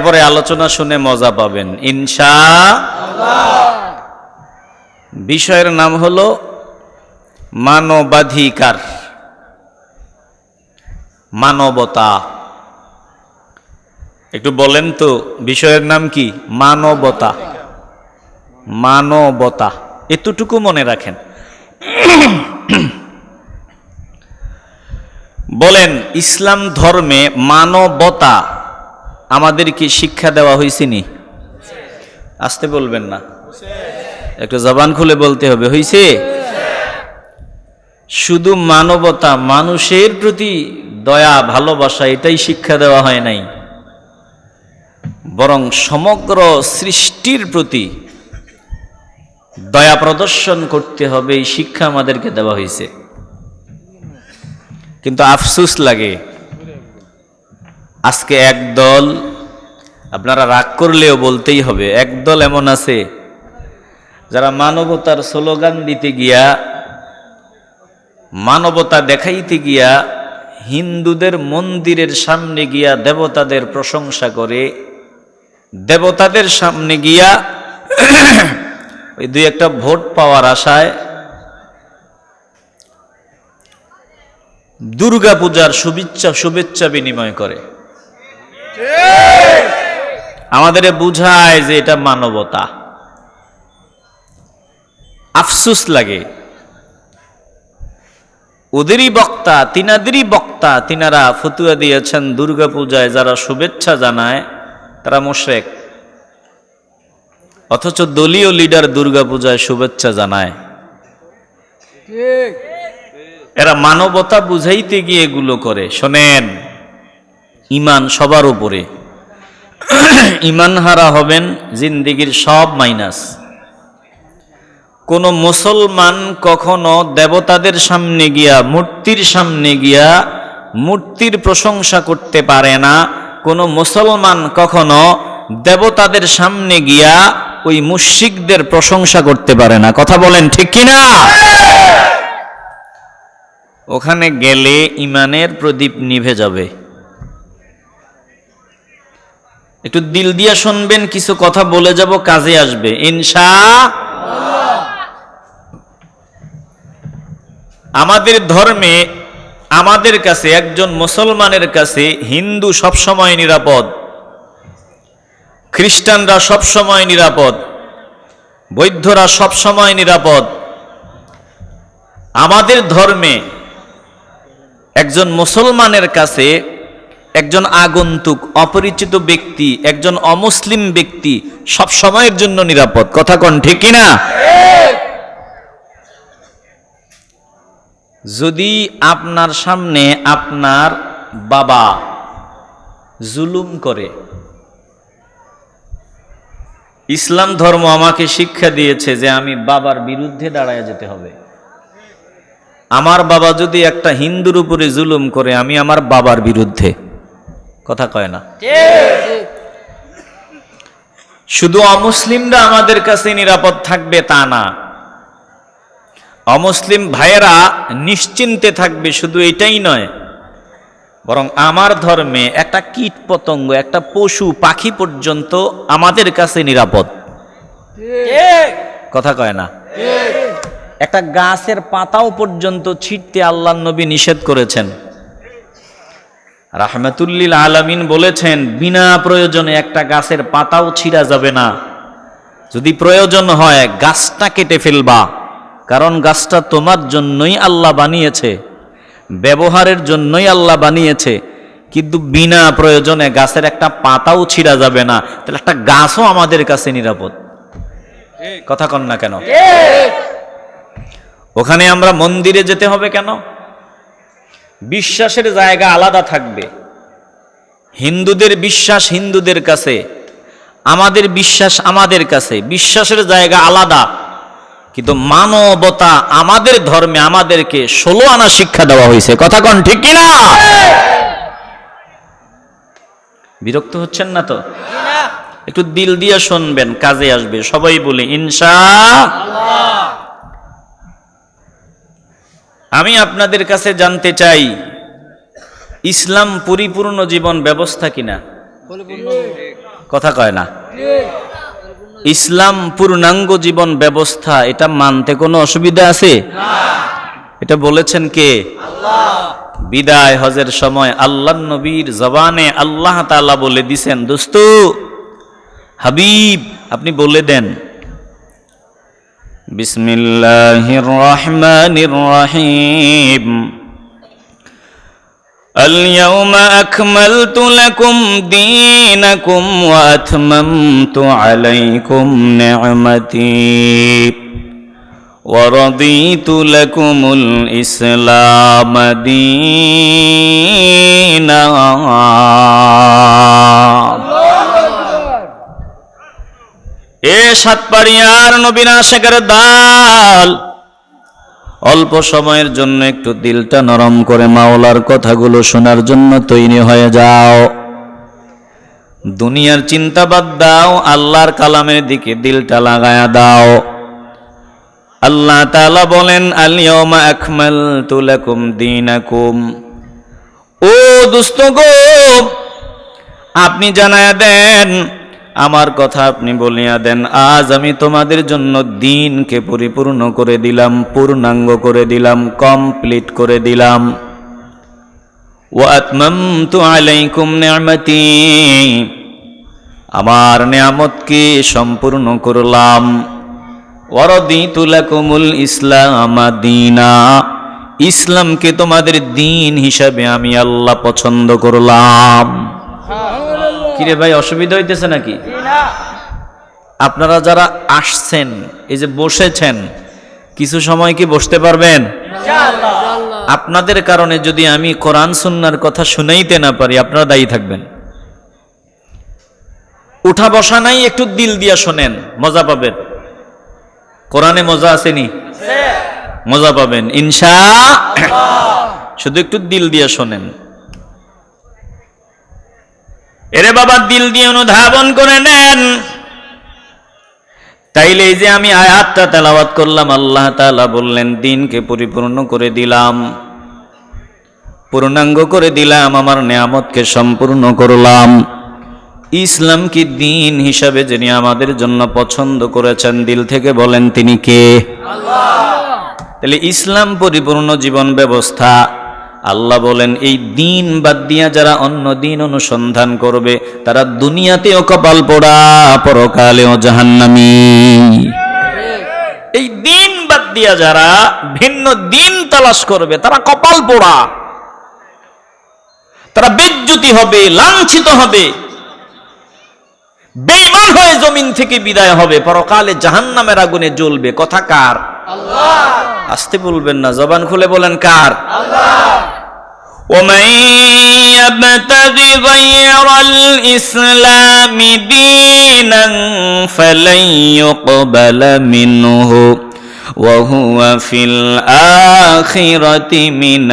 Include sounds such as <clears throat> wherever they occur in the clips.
এরপরে আলোচনা শুনে মজা পাবেন। ইনশা বিষয়ের নাম হলো মানবাধিকার। মানবতা। একটু বলেন তো, বিষয়ের নাম কি? মানবতা। মানবতা। এতটুকু মনে রাখেন। বলেন, ইসলাম ধর্মে মানবতা আমাদেরকে শিক্ষা দেওয়া হয়েছে নি? আসতে বলবেন না। একটু জবান খুলে বলতে হবে হয়েছে শুধু মানবতা, মানুষের প্রতি দয়া, ভালোবাসা, এটাই শিক্ষা দেওয়া হয় নাই। বরং সমগ্র সৃষ্টির প্রতি দয়া প্রদর্শন করতে হবে, এই শিক্ষা আমাদেরকে দেওয়া হয়েছে কিন্তু আফসুস লাগে আজকে একদল আপনারা রাগ করলেও বলতেই হবে একদল এমন আছে, যারা মানবতার স্লোগান দিতে গিয়া, মানবতা দেখাইতে গিয়া, হিন্দুদের মন্দিরের সামনে গিয়া দেবতাদের প্রশংসা করে, দেবতাদের সামনে গিয়া <clears throat> ওই দুই একটা ভোট পাওয়ার আশায় দুর্গা পূজার শুভেচ্ছা শুভেচ্ছা বিনিময় করে। আমাদের বুঝায় যে এটা মানবতা। আফসুস লাগে। ওদেরই বক্তা তিনাদেরই বক্তা তিনারা ফতুয়া দিয়েছেন দুর্গা পূজায় যারা শুভেচ্ছা জানায় তারা মোশেক। অথচ দলীয় লিডার দুর্গা পূজায় শুভেচ্ছা জানায়। এরা মানবতা বুঝাইতে গিয়ে এগুলো করে। শোনেন। ইমান সবার উপরে। ইমান হারা হবেন জিন্দিগির সব মাইনাস। কোনো মুসলমান কখনো দেবতাদের সামনে গিয়া, মূর্তির সামনে গিয়া মূর্তির প্রশংসা করতে পারে না। কোনো মুসলমান কখনো দেবতাদের সামনে গিয়া ওই মুশিকদের প্রশংসা করতে পারে না। কথা বলেন ঠিক কিনা? ওখানে গেলে ইমানের প্রদীপ নিভে যাবে। একটু দিল দিয়া শুনবেন, কিছু কথা বলে যাব, কাজে আসবে। ইনশা আমাদের ধর্মে, আমাদের কাছে, একজন মুসলমানের কাছে হিন্দু সবসময় নিরাপদ। খ্রিস্টানরা সবসময় নিরাপদ। বৌদ্ধরা সবসময় নিরাপদ। আমাদের ধর্মে, একজন মুসলমানের কাছে একজন আগন্তুক, অপরিচিত ব্যক্তি, একজন অমুসলিম ব্যক্তি সব সময়ের জন্য নিরাপদ। কথা কন ঠিক কিনা যদি আপনার সামনে আপনার বাবা জুলুম করে, ইসলাম ধর্ম আমাকে শিক্ষা দিয়েছে যে আমি বাবার বিরুদ্ধে দাঁড়ায় যেতে হবে। আমার বাবা যদি একটা হিন্দুর উপরে জুলুম করে, আমি আমার বাবার বিরুদ্ধে। কথা কয় না। শুধু অমুসলিমরা আমাদের কাছে নিরাপদ থাকবে তা না। অমুসলিম ভাইয়েরা নিশ্চিন্তে থাকবে শুধু এটাই নয় বরং আমার ধর্মে একটা কীট পতঙ্গ একটা পশু পাখি পর্যন্ত আমাদের কাছে নিরাপদ। কথা কয় না। একটা গাছের পাতাও পর্যন্ত ছিটতে আল্লাহ নবী নিষেধ করেছেন। রাহমাতুল্লিল আলামিন বলেছেন বিনা প্রয়োজনে একটা গাছের পাতাও ছিঁড়া যাবে না। যদি প্রয়োজন হয় গাছটা কেটে ফেলবা। কারণ গাছটা তোমার জন্যই আল্লাহ বানিয়েছে ব্যবহারের জন্যই আল্লাহ বানিয়েছে। কিন্তু বিনা প্রয়োজনে গাছের একটা পাতাও ছিঁড়া যাবে না। তাহলে একটা গাছও আমাদের কাছে নিরাপদ। কথা কন না কেন? ওখানে আমরা মন্দিরে যেতে হবে কেন? বিশ্বাসের জায়গা আলাদা থাকবে। হিন্দুদের বিশ্বাস হিন্দুদের কাছে, আমাদের বিশ্বাস আমাদের কাছে, বিশ্বাসের জায়গা আলাদা। কিন্তু মানবতা আমাদের ধর্মে আমাদেরকে ষোলো আনা শিক্ষা দেওয়া হয়েছে। কথা কন, ঠিক কিনা বিরক্ত হচ্ছেন না তো? একটু দিল দিয়ে শুনবেন, কাজে আসবে। সবাই বলে, ইনশা আমি আপনাদের কাছে জানতে চাই, ইসলাম পরিপূর্ণ জীবন ব্যবস্থা কিনা? কথা কয় না। ইসলাম পূর্ণাঙ্গ জীবন ব্যবস্থা, এটা মানতে কোনো অসুবিধা আছে? এটা বলেছেন কে? বিদায় হজের সময় আল্লাহ নবীর জবানে আল্লাহ তাআলা বলে দিছেন, দোস্ত, হাবিব, আপনি বলে দেন। بسم الله الرحمن الرحيم. اليوم أكملت لكم دينكم وأتممت عليكم نعمتي. ورضيت لكم الإسلام ديناً. এ সাতপাড়িয়ার নবীনা শেখের দাল। অল্প সময়ের জন্য একটু দিলটা নরম করে মাওলার কথাগুলো শোনার জন্য তৈরি হয়ে যাও। দুনিয়ার চিন্তা বাদ দাও, আল্লাহর কালামের দিকে দিলটা লাগায়া দাও। আল্লাহ তাআলা বলেন আলিয়মা আকমালতু লাকুম দীনাকুম। ও দুস্থ গো আপনি জানায়া দেন আমার কথা আপনি বলিয়া দেন, আজ আমি তোমাদের জন্য দিনকে পরিপূর্ণ করে দিলাম, পূর্ণাঙ্গ করে দিলাম কমপ্লিট করে দিলাম। ওয়াতমামতু আলাইকুম নি'মাতি। আমার নিয়ামতকে সম্পূর্ণ করলাম। ওয়ারাদিতু ইসলাম দীনা। ইসলামকে তোমাদের দিন হিসাবে আমি আল্লাহ পছন্দ করলাম। কিরে ভাই অসুবিধা হইতেছে নাকি? আপনারা যারা আসছেন এই যে বসেছেন কিছু সময় কি বসতে পারবেন? আপনাদের কারণে যদি আমি কোরআন সুন্নার কথা শুনাইতে না পারি আপনারা দায়ী থাকবেন। উঠা বসা নাই একটু দিল দিয়া শোনেন মজা পাবেন। কোরআনে মজা আসেনি? মজা পাবেন। ইনশা শুধু একটু দিল দিয়া শোনেন। এরে বাবা, দিল দিয়ে অনুধাবন করে নেন। তাইলে এই যে আমি আয়াতটা তেলাওয়াত করলাম, আল্লাহ তাআলা বললেন, দিনকে পরিপূর্ণ করে দিলাম, পূর্ণাঙ্গ করে দিলাম, আমার নিয়ামতকে সম্পূর্ণ করলাম। ইসলাম কি দিন হিসাবে যিনি আমাদের জন্য পছন্দ করেছেন, দিল থেকে বলেন তিনি কে? তাহলে ইসলাম পরিপূর্ণ জীবন ব্যবস্থা আল্লাহ বলেন, এই দিন বাদ দিয়া যারা অন্য দিন অনুসন্ধান করবে, তারা দুনিয়াতেও কপাল পোড়া, পরকালেও জাহান্নামী। এই দিন বাদ দিয়া যারা ভিন্ন দিন তালাশ করবে, তারা কপাল পোড়া। তারা বিদ্যুতি হবে, লাঞ্ছিত হবে। বেঈমান হয়ে জমিন থেকে বিদায় হবে, পরকালে জাহান্নামের আগুনে জ্বলবে। কথা কার? আসতে বলবেন না জবান খুলে বলেন কার ومن يبتغ غير الإسلام دينا فلن يقبل منه وهو في الآخرة من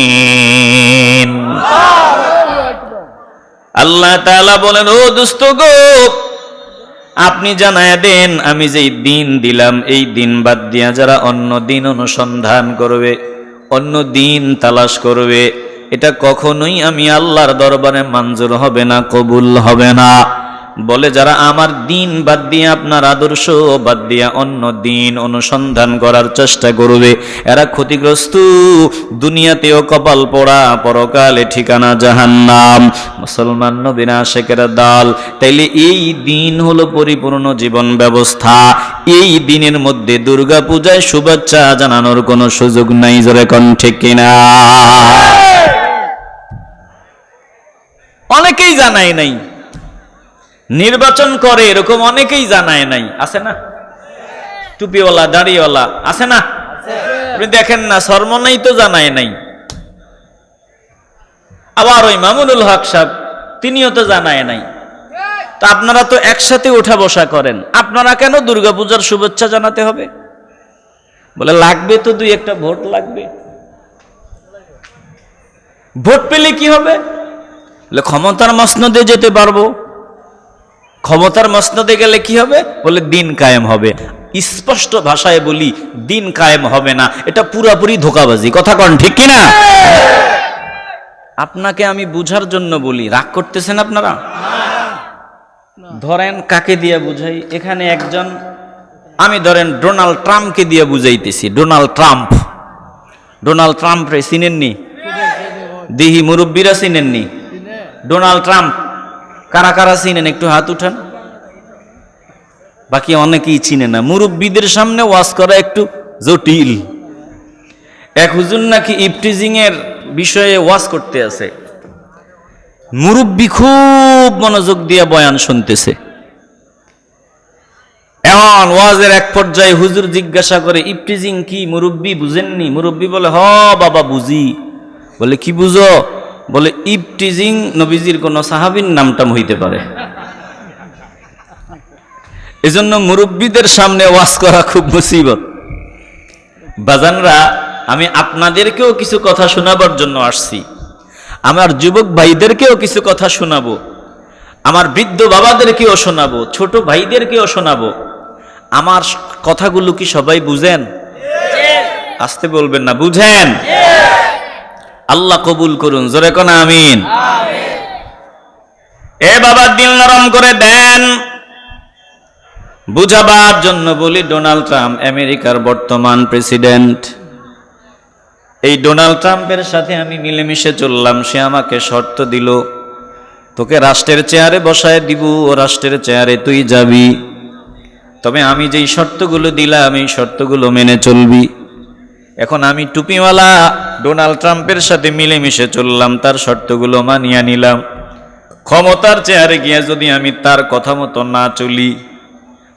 الخاسرين আল্লাহ তাআলা বলেন, ও দুস্ত গো, আপনি জানায় দেন, আমি যেই দিন দিলাম, এই দিন বাদ দিয়া যারা অন্য দিন অনুসন্ধান করবে, অন্য দিন তালাশ করবে, এটা কখনোই আমি আল্লাহর দরবারে মঞ্জুর হবে না, কবুল হবে না। বলে, যারা আমার দিন বাদ দিয়ে আপনার আদর্শ বাদ দিয়া অন্য দিন অনুসন্ধান করার চেষ্টা করবে, এরা ক্ষতিগ্রস্ত। দুনিয়াতেও কপাল পড়া, পরকালে ঠিকানা জাহান্নাম। মুসলমান নবীনা শেখের দল। তাইলে এই দিন হলো পরিপূর্ণ জীবন ব্যবস্থা। এই দিনের মধ্যে দুর্গা পূজায় শুভেচ্ছা জানানোর কোনো সুযোগ নাই, জোরে কোন ঠিক কিনা? অনেকেই জানাই নাই। নির্বাচন করে এরকম অনেকেই জানায় নাই। আছে না? টুপিওয়ালা, দাড়িওয়ালা, আছে না? আপনি দেখেন না, সরমনাই তো জানায় নাই। আবার ওই মামুনুল হক সাহেব, তিনিও তো জানায় নাই। তা আপনারা তো একসাথে উঠা বসা করেন। আপনারা কেন দুর্গাপূজার শুভেচ্ছা জানাতে হবে? বলে, লাগবে তো দুই একটা ভোট লাগবে। ভোট পেলে কি হবে? ক্ষমতার মসনদে যেতে পারব। ক্ষমতার মসনদে গেলে কি হবে? বলে দিন কায়েম হবে। স্পষ্ট ভাষায় বলি, দিন কায়েম হবে না। এটা পুরাপুরি ধোকাবাজি। কথা কন, ঠিক কিনা? আপনাকে আমি বুঝার জন্য বলি, রাগ করতেছেন আপনারা? ধরেন কাকে দিয়ে বুঝাই? এখানে একজন, আমি ধরেন ডোনাল্ড ট্রাম্পকে দিয়ে বুঝাইতেছি, ডোনাল্ড ট্রাম্প। ডোনাল্ড ট্রাম্প রে চিনেননি? দিহি মুরব্বীরা চিনেননি? ডোনাল্ড ট্রাম্প কারা কারা চিনেন? একটু হাত উঠান। বাকি অনেকেই চিনে না। মুরব্বীদের সামনে ওয়াজ করা একটু জটিল। এক হুজুর নাকি ইফটিজিং এর বিষয়ে ওয়াজ করতে আছে। মুরব্বী খুব মনোযোগ দিয়ে বয়ান শুনতেছে। এমন ওয়াজের এক পর্যায়ে হুজুর জিজ্ঞাসা করে, ইফটিজিং কি মুরব্বী বুঝেননি? মুরব্বী বলে, হ, বাবা, বুঝি। বলে, কি বুঝো? বলে ইফটিজিং নবীজির কোন সাহাবীর নামটাম হইতে পারে। এজন্য মুরব্বীদের সামনে ওয়াজ করা খুব মুসিবত। বাজানরা আমি আপনাদেরকেও কিছু কথা শোনাবার জন্য আসছি। আমার যুবক ভাইদেরকেও কিছু কথা শোনাবো। আমার বৃদ্ধ বাবাদেরকেও শোনাবো। ছোট ভাইদেরকেও শোনাবো। আমার কথাগুলো কি সবাই বুঝেন? আসতে বলবেন না বুঝেন? আল্লাহ কবুল করুন, জোরে কোন আমিন? এ বাবা, দিল নরম করে দেন। বুঝাবার জন্য বলি, ডোনাল্ড ট্রাম্প আমেরিকার বর্তমান প্রেসিডেন্ট। এই ডোনাল্ড ট্রাম্পের সাথে আমি মিলেমিশে চললাম, সে আমাকে শর্ত দিল, তোকে রাষ্ট্রের চেয়ারে বসায় দিব, ও রাষ্ট্রের চেয়ারে তুই যাবি। তবে আমি যেই শর্তগুলো দিলাম, এই শর্তগুলো মেনে চলবি। এখন আমি টুপিওয়ালা ডোনাল্ড ট্রাম্পের সাথে মিলেমিশে চললাম তার শর্তগুলো মানিয়ে নিলাম। ক্ষমতার চেয়ারে গিয়ে যদি আমি তার কথা মতো না চলি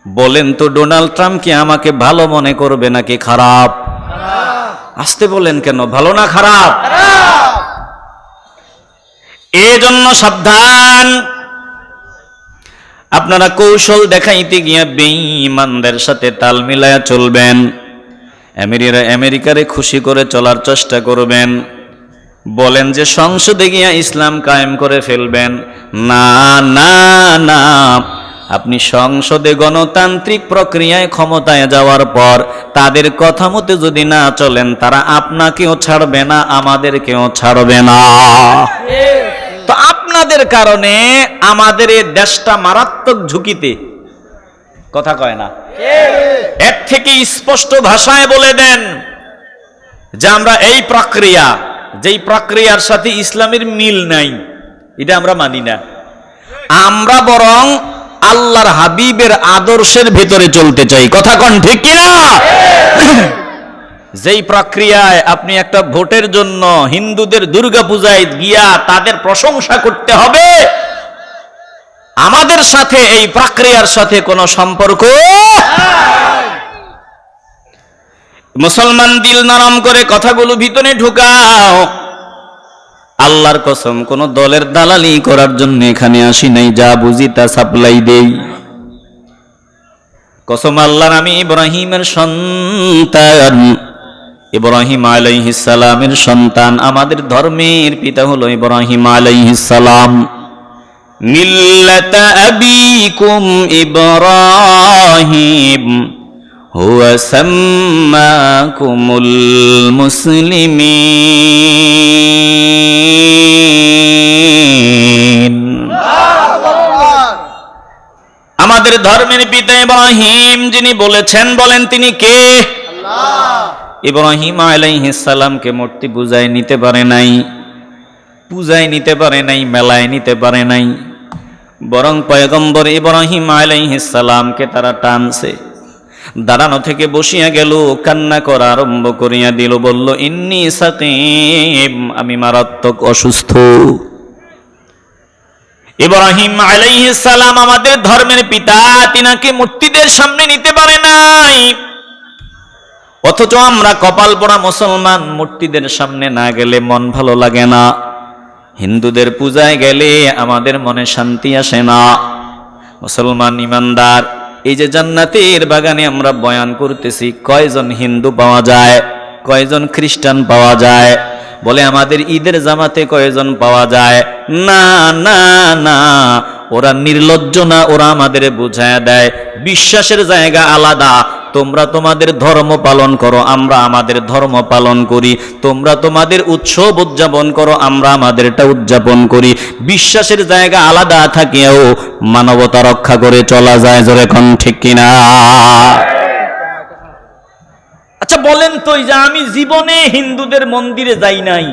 বলেন তো ডোনাল্ড ট্রাম্প কি আমাকে ভালো মনে করবে নাকি খারাপ? আসতে বলেন কেন ভালো না খারাপ? এজন্য সাবধান। আপনারা কৌশল দেখাইতে গিয়া বেঈমানদের সাথে তাল মিলায়া চলবেন। আমেরিকা আমেরিকারে খুশি করে চলার চেষ্টা করবেন। বলেন যে সংসদে গিয়া ইসলাম কায়েম করে ফেলবেন। না না না। আপনি সংসদে গণতান্ত্রিক প্রক্রিয়ায় ক্ষমতায় যাওয়ার পর তাদের কথা মতো যদি না চলেন, তারা আপনাকেও ছাড়বে না, আমাদেরকেও ছাড়বে না। তো আপনাদের কারণে আমাদের এই দেশটা মারাত্মক ঝুঁকিতে কথা কয় না। এর থেকে স্পষ্ট ভাষায় বলে দেন যে আমরা এই প্রক্রিয়া যেই প্রক্রিয়ার সাথে ইসলামের মিল নাই এটা আমরা মানি না। আমরা বরং আল্লাহর হাবিবের আদর্শের ভিতরে চলতে চাই। কথা কন ঠিক কিনা? <coughs> যেই প্রক্রিয়ায় আপনি একটা ভোটের জন্য হিন্দুদের দুর্গা পূজায় গিয়া তাদের প্রশংসা করতে হবে আমাদের সাথে, এই প্রক্রিয়ার সাথে কোনো সম্পর্ক? মুসলমান দিল নরম করে কথাগুলো ভিতরে ঢুকাও। আল্লাহর কসম, কোন দলের দালালি করার জন্য এখানে আসি নাই, যা বুঝি তা সাপ্লাই দেই। কসম আল্লাহর, আমি ইব্রাহিমের সন্তান। ইব্রাহিম আলাইহিস সালামের সন্তান। আমাদের ধর্মের পিতা হলো ইব্রাহিম আলাইহিস সালাম। মুসলিমিন। আমাদের ধর্মের পিতা ইব্রাহিম যিনি বলেছেন বলেন তিনি কে? ইব্রাহিম আলাইহিস সালামকে মূর্তি পূজায় নিতে পারে নাই। পূজায় নিতে পারে নাই, মেলায় নিতে পারে নাই। বরং পয়গম্বর ইব্রাহিম আলাইহিস সালামকে তারা টানছে। দাঁড়ানো থেকে বসিয়া গেল, কান্না করা আরম্ভ করিয়া দিল, বলল, ইন্নি সাকিম, আমি মারাত্মক অসুস্থ। ইব্রাহিম সালাম আমাদের ধর্মের পিতা, তিনাকে মূর্তিদের সামনে নিতে পারে নাই। অথচ আমরা কপাল পড়া মুসলমান, মূর্তিদের সামনে না গেলে মন ভালো লাগে না। হিন্দুদের পূজায় গেলে আমাদের মনে শান্তি আসে না। মুসলমান ইমানদার, এই যে জান্নাতের বাগানে আমরা বয়ান করতেছি, কয়জন হিন্দু পাওয়া যায়, কয়জন খ্রিস্টান পাওয়া যায়? বলে আমাদের ঈদের জামাতে কয়জন পাওয়া যায়? না না না, ওরা নির্লজ্জ না, ওরা আমাদের বুঝায় দেয়। বিশ্বাসের জায়গা আলাদা তোমরা তোমাদের ধর্ম পালন করো, আমরা আমাদের ধর্ম পালন করি। তোমরা তোমাদের উৎসব উদযাপন করো, আমরা আমাদেরটা উদযাপন করি। বিশ্বাসের জায়গা আলাদা থাকিয়াও মানবতা রক্ষা করে চলা যায় জোরে কোন ঠিক কিনা? আচ্ছা বলেন তো যে আমি জীবনে হিন্দুদের মন্দিরে যাই নাই।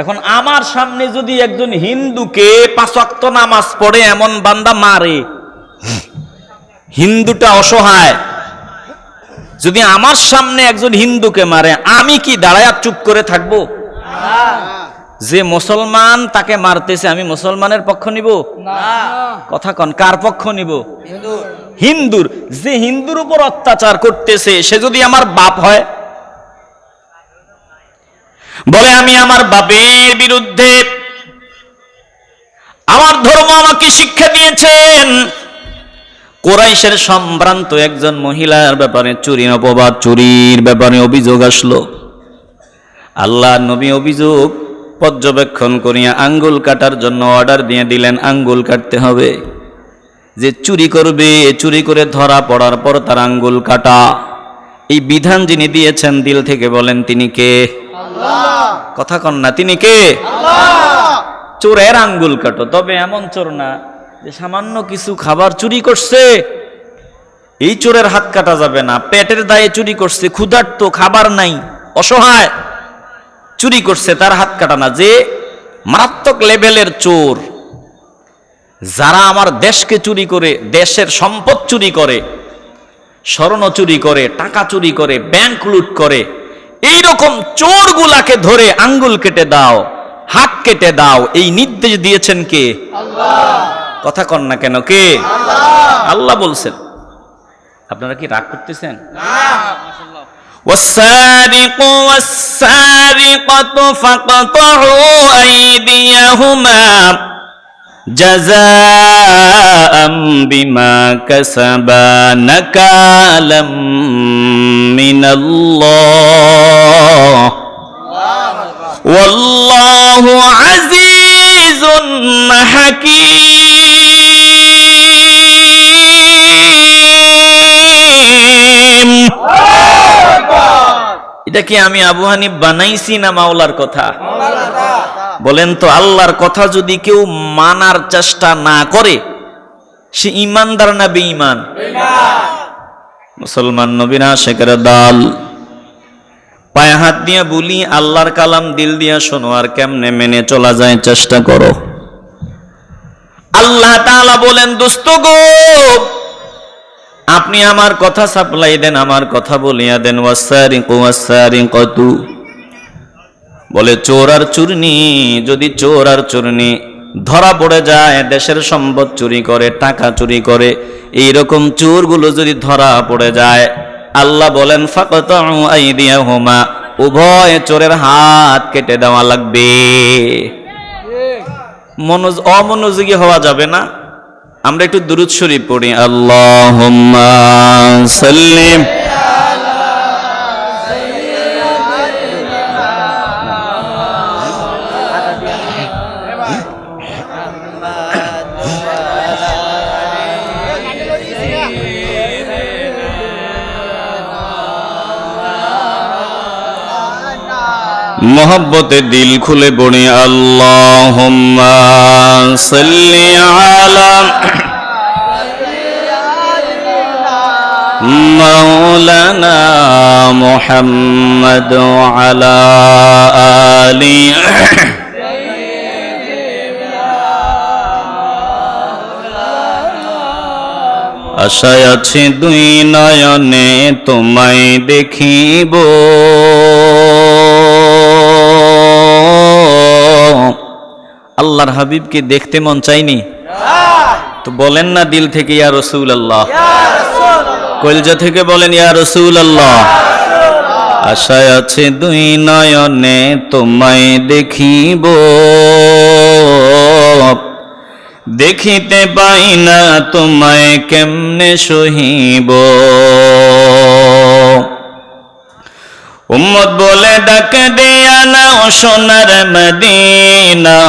এখন আমার সামনে যদি একজন হিন্দুকে পাঁচক্ত নামাজ পড়ে, এমন বান্দা মারে। হিন্দুটা অসহায়। যদি আমার সামনে একজন হিন্দুকে মারে, আমি কি দাঁড়ায় চুপ করে থাকব? যে মুসলমান তাকে মারতেছে, আমি মুসলমানের পক্ষ নিব? কথা কন, কার পক্ষ নিব? হিন্দুর। যে হিন্দুর উপর অত্যাচার করতেছে, সে যদি আমার বাপ হয়? বলে, আমি আমার বাপের বিরুদ্ধে আমার ধর্ম আমাকে শিক্ষা দিয়েছেন। কোরাইশের সম্ভ্রান্ত একজন মহিলার ব্যাপারে চুরি অপবাদ চুরির ব্যাপারে অভিযোগ আসলো। আল্লাহ নবী অভিযোগ পর্যবেক্ষণ করিয়া আঙ্গুল কাটার জন্য অর্ডার দিয়ে দিলেন আঙ্গুল কাটতে হবে। যে চুরি করবে চুরি করে ধরা পড়ার পর তার আঙ্গুল কাটা। এই বিধান যিনি দিয়েছেন দিল থেকে বলেন তিনি কে? কথা কন না তিনি কে? চোরের আঙ্গুল কাটো তবে এমন চোর না যে সামান্য কিছু খাবার চুরি করছে, এই চোরের হাত কাটা যাবে না, পেটের দায়ে চুরি করছে, ক্ষুধার্ত, খাবার নাই, অসহায়, চুরি করছে, তার হাত কাটা না। যে মারাত্মক লেভেলের চোর, যারা আমার দেশকে চুরি করে, দেশের সম্পদ চুরি করে, স্বর্ণ চুরি করে, টাকা চুরি করে, ব্যাংক লুট করে এই রকম চোরগুলাকে ধরে আঙ্গুল কেটে দাও, হাত কেটে দাও, এই নির্দেশ দিয়েছেন কে? কথা কন না কেন কে আল্লাহ বলছেন আপনারা কি রাগ করতেছেন والسارق والسارقة فاقطعوا أيديهما جزاء بما كسبا نكالا من الله والله عزيز حكيم এটা কি আমি আবু হানিফ বানাইছি না মাওলার কথা? বলেন তো, আল্লাহর কথা যদি কেউ মানার চেষ্টা না করে, সে ইমানদার না বেঈমান? মুসলমান নবীরা শেখের দাল। পায়ে হাত দিয়ে বলি, আল্লাহর কালাম দিল দিয়া শোনো, আর কেমনে মেনে চলা যায় চেষ্টা করো। আল্লাহ তাআলা বলেন, দোস্ত গো আপনি আমার কথা সাপ্লাই দেন আমার কথা বলিয়া দেন। ওয়াসারিকাতু। বলে চোর আর চুরনি যদি চোর আর চুরনি ধরা পড়ে যায় দেশের সম্পদ চুরি করে টাকা চুরি করে এই রকম চোরগুলো যদি ধরা পড়ে যায় আল্লাহ বলেন ফাকাতাউ আইদিয়াহুমা। উভয় চোরের হাত কেটে দেওয়া লাগবে। মনোজ অমনোযোগী হওয়া যাবে না। আমরা একটু দুরুদ শরীফ পড়ি আল্লাহ সাল্লিম মোহব্বতে দিল খুলে বনি আল্লাহ আলম মৌলানা মোহাম্মদ আলা আলী আশায় আছে দুই নয়নে তোমায় দেখিব। আল্লাহর হাবিবকে দেখতে মন চাইনি? তো বলেন না দিল থেকে, ইয়া রসুল আল্লাহ কলজা থেকে বলেন, ইয়া রসুল আল্লাহ আশায় আছে দুই নয়নে তোমায় দেখিব। দেখিতে পাই না তোমায় কেমনে সহিব। উম্মত বলে ডাক দেয়া নাও সোনার মদিনা।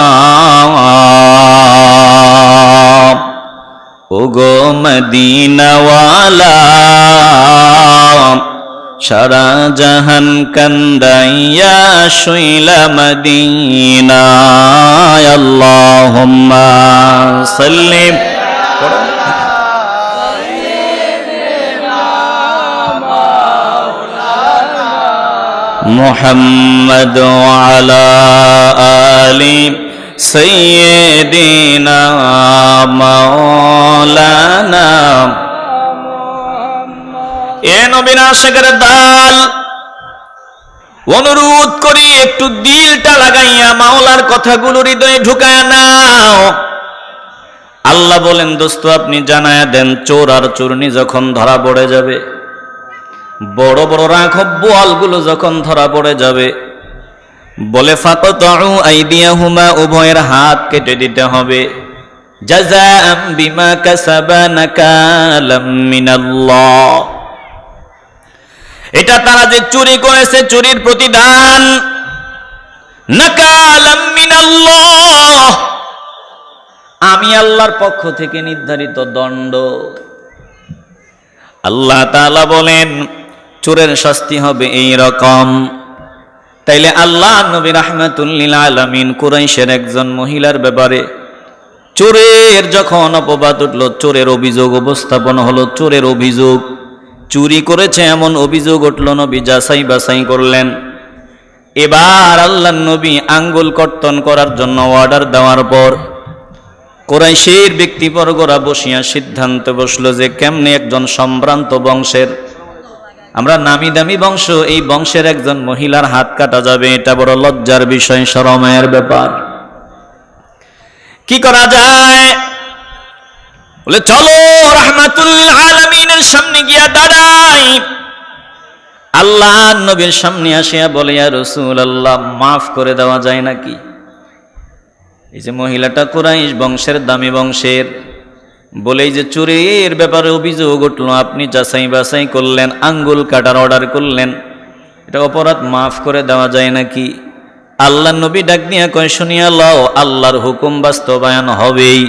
ওগো মদিনাওয়ালা সারা জাহান কান্দাইয়া শুইলা মদিনায় আল্লাহুম্মা সাল্লি محمد وعلى آل سيدنا مولانا এ নবীন দাল। অনুরোধ করি, একটু দিলটা লাগাইয়া মাওলার কথাগুলো হৃদয়ে ঢুকায় নাও। আল্লাহ বলেন, দোস্ত, আপনি জানায়া দেন, চোর আর চোরনি যখন ধরা পড়ে যাবে, বড় বড় রাঘব বোয়ালগুলো যখন ধরা পড়ে যাবে, বলে, ফাকতাউ আইদিয়াহুমা, উভয়ের হাত কেটে দিতে হবে। বিমা কাসাবা এটা তারা যে চুরি করেছে, চুরির প্রতিদান। আমি আল্লাহর পক্ষ থেকে নির্ধারিত দণ্ড। আল্লাহ তাআলা বলেন, চোরের শাস্তি হবে এই রকম। তাইলে আল্লাহ নবী রাহমাতুল্লিল আলামিন কুরাইশের একজন মহিলার ব্যাপারে চোরের যখন অপবাদ উঠল, চোরের অভিযোগ উপস্থাপন হলো, চোরের অভিযোগ চুরি করেছে এমন অভিযোগ উঠল নবী যাচাই বাছাই করলেন। এবার আল্লাহ নবী আঙ্গুল কর্তন করার জন্য অর্ডার দেওয়ার পর কোরাইশের ব্যক্তিবর্গরা বসিয়া সিদ্ধান্ত বসল যে কেমনে একজন সম্ভ্রান্ত বংশের, আমরা নামি দামি বংশ, এই বংশের একজন মহিলার হাত কাটা যাবে, এটা বড় লজ্জার বিষয়, শরমের ব্যাপার। কি করা যায়? বলে, চলো রহমাতুল আলমিনের সামনে গিয়া দাঁড়াই। আল্লাহ নবীর সামনে আসিয়া বলে রসুল আল্লাহ মাফ করে দেওয়া যায় নাকি? এই যে মহিলাটা কুরাইশ বংশের, দামি বংশের বলেই যে চুরির ব্যাপারে অভিযোগ উঠল, আপনি যাচাই বাছাই করলেন, আঙ্গুল কাটার অর্ডার করলেন, এটা অপরাধ মাফ করে দেওয়া যায় নাকি? আল্লাহ নবী ডাক দিয়া কয়, শুনিয়া লও, আল্লাহর হুকুম বাস্তবায়ন হবেই।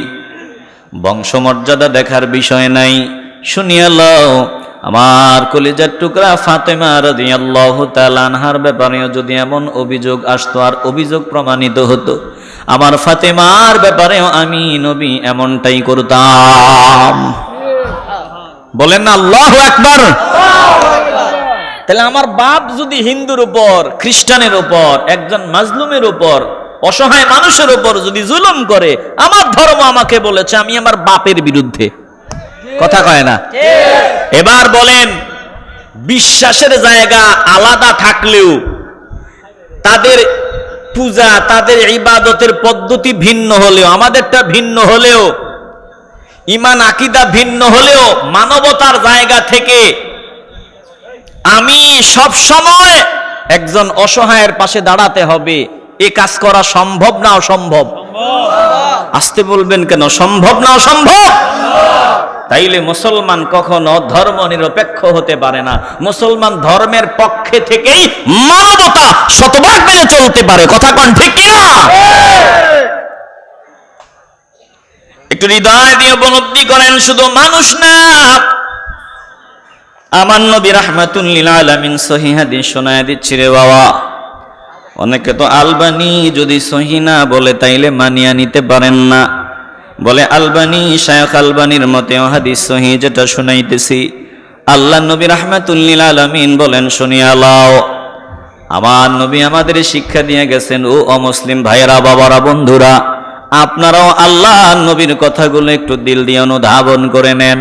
বংশমর্যাদা দেখার বিষয় নাই। শুনিয়া লও, আমার কলিজার টুকরা ফাতেমা রাদিয়াল্লাহু তাআলা আনহার ব্যাপারেও যদি এমন অভিযোগ আসতো আর অভিযোগ প্রমাণিত হতো, আমার ফাতেমার ব্যাপারেও আমি নবী এমনটাই করতাম। বলেন না, আল্লাহ একবার তাহলে আমার বাপ যদি হিন্দুর উপর, খ্রিস্টানের উপর, একজন মাজলুমের উপর অসহায় মানুষের উপর যদি জুলুম করে, আমার ধর্ম আমাকে বলেছে, আমি আমার বাপের বিরুদ্ধে। কথা কয় না? এবার বলেন, বিশ্বাসের জায়গা আলাদা থাকলেও তাদের পূজা, তাদের ইবাদতের পদ্ধতি ভিন্ন হলেও, আমাদেরটা ভিন্ন হলেও, ইমান আকিদা ভিন্ন হলেও, মানবতার জায়গা থেকে আমি সব সময় একজন অসহায়ের পাশে দাঁড়াতে হবে। এ কাজ করা সম্ভব না অসম্ভব? আসতে বলবেন কেন, সম্ভব না অসম্ভব? তাইলে মুসলমান কখনো ধর্ম নিরপেক্ষ হতে পারে না। মুসলমান ধর্মের পক্ষে থেকেই মানবতা শতভাগ মেনে চলতে পারে। কথা কন ঠিক কিনা? একটু হৃদয় দিয়ে উপলব্ধি করেন, শুধু মানুষ না। আমার নবী রাহমাতুল্লিল আলামিন সহি হাদিস শোনায় দিচ্ছি রে বাবা। অনেকে তো আলবানি যদি সহি না বলে, তাইলে মানিয়া নিতে পারেন না। বলে, আলবানি, শায়খ আলবানির মতে হাদিস সহি, যেটা শুনাইতেছি। আল্লাহ নবী রাহমাতুল্লিল আলামিন বলেন, শুনিয়া লাও। আমার নবী আমাদের শিক্ষা দিয়ে গেছেন, ও অমুসলিম ভাইয়েরা, বাবারা, বন্ধুরা, আপনারাও আল্লাহ নবীর কথাগুলো একটু দিল দিয়ে অনুধাবন করে নেন।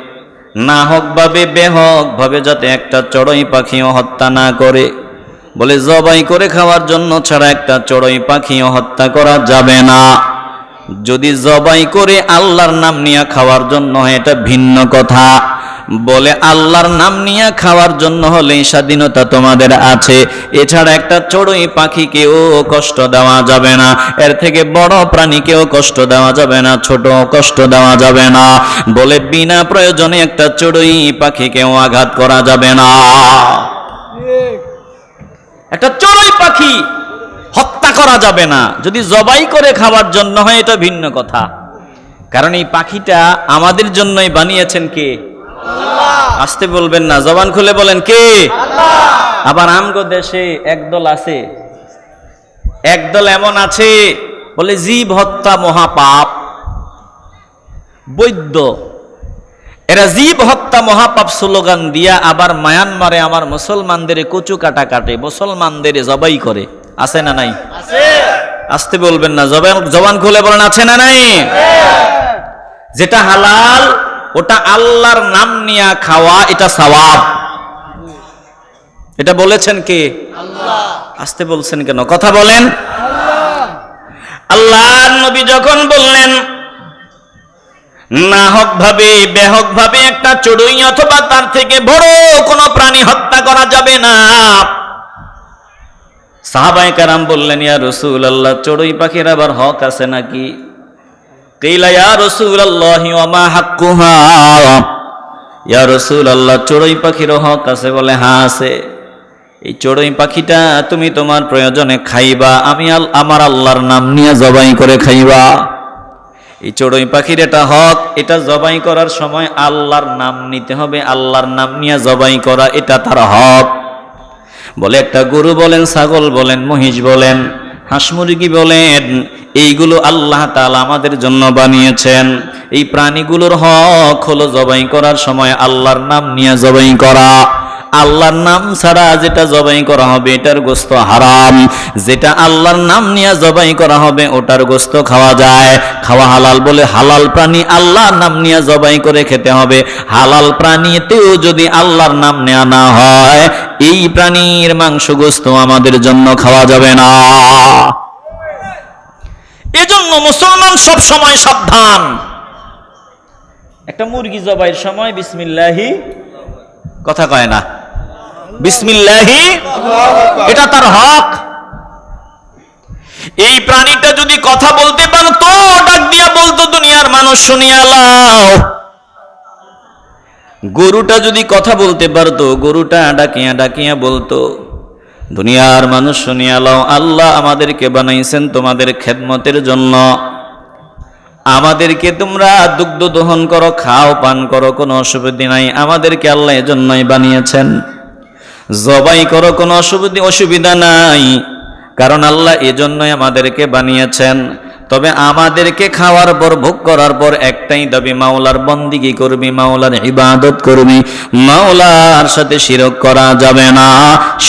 না হোক ভাবে, বেহক ভাবে যাতে একটা চড়ুই পাখিও হত্যা না করে। বলে জবাই করে খাওয়ার জন্য ছাড়া একটা চড়ুই পাখিও হত্যা করা যাবে না। যদি জবাই করে আল্লাহর নাম নিয়ে খাওয়ার জন্য এটা ভিন্ন কথা। বলে, আল্লাহর নাম নিয়ে খাওয়ার জন্য হলে স্বাধীনতা তোমাদের আছে। এছাড়া একটা চড়ুই পাখিকেও কষ্ট দেওয়া যাবে না। এর থেকে বড় প্রাণীকেও কষ্ট দেওয়া যাবে না ছোট কষ্ট দেওয়া যাবে না। বলে, বিনা প্রয়োজনে একটা চড়ুই পাখিকেও আঘাত করা যাবে না। একটা চড়ুই পাখি হত্যা করা যাবে না। যদি জবাই করে খাওয়ার জন্য হয়, এটা ভিন্ন কথা। কারণ এই পাখিটা আমাদের জন্যই বানিয়েছেন কে? আসতে বলবেন না জবান খুলে বলেন কে? আবার আমগো দেশে একদল আছে একদল এমন আছে বলে জীব হত্যা মহাপাপ বৈদ্য। এরা জীব হত্যা মহাপাপ স্লোগান দিয়া আবার মায়ানমারে আমার মুসলমানদের কচু কাটা কাটে মুসলমানদের জবাই করে। আছে না নাই? আসতে বলবেন না জবান জবান খুলে বলেন আছে না নাই? যেটা হালাল ওটা আল্লাহর নাম নিয়া খাওয়া এটা সওয়াব। এটা বলেছেন কে? আসতে বলছেন কেন? কথা বলেন। আল্লাহ। নবী যখন বললেন না হক ভাবে বেহক ভাবে একটা চড়ুই অথবা তার থেকে বড় কোনো প্রাণী হত্যা করা যাবে না। সাহাবাই কারাম বললেন ইয়া রসুল আল্লাহ চড়ুই পাখির আবার হক আছে নাকি? কেইলা ইয়া রসুল আল্লাহ ওমা হাক্কুহা? ইয়া রসুল আল্লাহ চড়ুই পাখিরও হক আছে বলে হ্যাঁ আছে। এই চড়ুই পাখিটা তুমি তোমার প্রয়োজনে খাইবা, আমি আল আমার আল্লাহর নাম নিয়ে জবাই করে খাইবা। এই চড়ুই পাখির এটা হক, এটা জবাই করার সময় আল্লাহর নাম নিতে হবে, আল্লাহর নাম নিয়ে জবাই করা এটা তার হক। বলে একটা গরু বলেন, ছাগল বলেন, মহিষ বলেন হাঁস মুরগি বলেন, এইগুলো আল্লাহ তাআলা আমাদের জন্য বানিয়েছেন। এই প্রাণীগুলোর হক হলো জবাই করার সময় আল্লাহর নাম নিয়ে জবাই করা। আল্লাহর নাম ছাড়া যেটা জবাই করা হবে এটার গোস্ত হারাম। যেটা আল্লাহর নাম নিয়ে জবাই করা হবে ওটার গোস্ত খাওয়া যায়। খাওয়া হালাল বলে হালাল প্রাণী আল্লাহর নাম নিয়ে জবাই করে খেতে হবে। হালাল প্রাণীতেও যদি আল্লাহর নাম নেওয়া না হয় এই প্রাণীর মাংস গোস্ত আমাদের জন্য খাওয়া যাবে না। এজন্য মুসলমান সব সময় সাবধান। একটা মুরগি জবাইয়ের সময় বিসমিল্লাহি কথা কয় না। বিসমিল্লাহি এটা তার হক। এই প্রাণীটা যদি কথা বলতে পারতো, ডাক দিয়া বলতো, দুনিয়ার মানুষ শুনিয়া লাও। গরুটা যদি কথা বলতে পারতো, গরুটা ডাকিয়া ডাকিয়া বলতো, দুনিয়ার মানুষ শুনিয়া লাও, আল্লাহ আমাদেরকে বানাইছেন তোমাদের খেদমতের জন্য। আমাদেরকে তোমরা দুগ্ধ দহন করো, খাও, পান করো, কোনো অসুবিধা নাই। আমাদেরকে আল্লাহ এজন্যই বানিয়েছেন। জবাই করো, কোনো অসুবিধা অসুবিধা নাই। কারণ আল্লাহ এজন্যই আমাদেরকে বানিয়েছেন। তবে আমাদেরকে খাওয়ার পর, ভোগ করার পর একটাই দাবি, মাওলার বন্দিগি করবি, মাওলার ইবাদত করবি। মাওলার সাথে শিরক করা যাবে না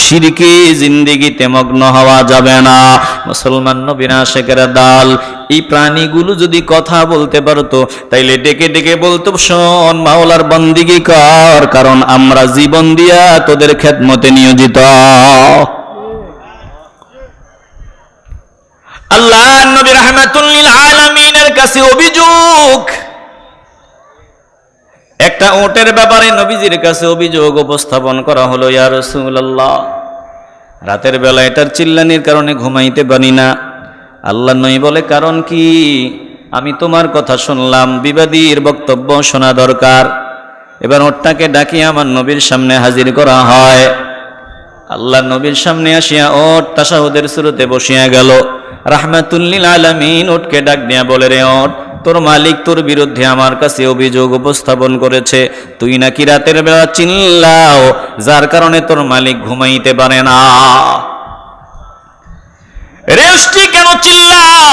শিরকে জিন্দিগিতে মগ্ন হওয়া যাবে না। মুসলমান নবীরা, শেখের দাল, এই প্রাণীগুলো যদি কথা বলতে পারতো, তাইলে ডেকে ডেকে বলতো, শোন মাওলার বন্দিগি কর, কারণ আমরা জীবন দিয়া তোদের খেদমতে নিয়োজিত। আল্লাহ নবী রহমাতুল্লিল আলামিনের কাছে অভিযোগ। একটা ওটের ব্যাপারে নবীজির কাছে অভিযোগ উপস্থাপন করা হলো, ইয়া রাসূলুল্লাহ, রাতের বেলা এটার চিল্লানির কারণে ঘুমাইতে পারি না। আল্লাহ নই বলে, কারণ কি? আমি তোমার কথা শুনলাম, বিবাদীর বক্তব্য শোনা দরকার। এবার ওটটাকে ডাকিয়ে আমার নবীর সামনে হাজির করা হয়। আল্লাহ নবীর সামনে আসিয়া ওট তাসাহুদের শুরুতে বসিয়া গেল। রাহমাতুল্লিল আলামিন ওটকে ডাক দিয়া বলে, রে ওট, তোর মালিক তোর বিরুদ্ধে আমার কাছে অভিযোগ উপস্থাপন করেছে। তুই নাকি রাতের বেলা চিল্লাও, যার কারণে তোর মালিক ঘুমাইতে পারে না। রেস্টি কেন চিল্লাও?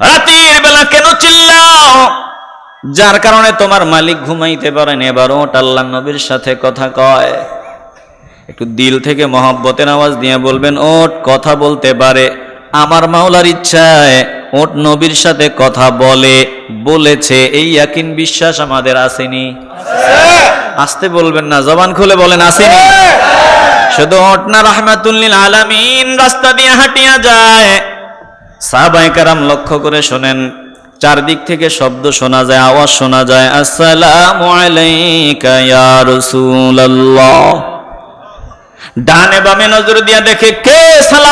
রাতের বেলা কেন চিল্লাও? যার কারণে তোমার মালিক ঘুমাইতে পারেন। এবার ওট আল্লাহ নবীর সাথে কথা কয়। একটু দিল থেকে মহব্বতের আওয়াজ দিয়ে বলবেন ওট কথা বলতে পারে। আমার মাওলার ইচ্ছায় ওট নবীর সাথে কথা বলে। বলেছে, এই ইয়াকিন বিশ্বাস আমাদের আসেনি। আসতে বলবেন না, জবান খুলে বলেন, আসেনি। শুধু ওট না রাহমাতুল্লিল আলামিন, রাস্তা দিয়ে হাঁটিয়া যায়। সাহাবায়ে কারাম লক্ষ্য করে শোনেন, চারদিক থেকে শব্দ শোনা যায়, আওয়াজ শোনা যায়, আসসালামু আলাইকা ইয়া রাসূলুল্লাহ। ডানে বামে নজর দিয়া দেখে কে সালাম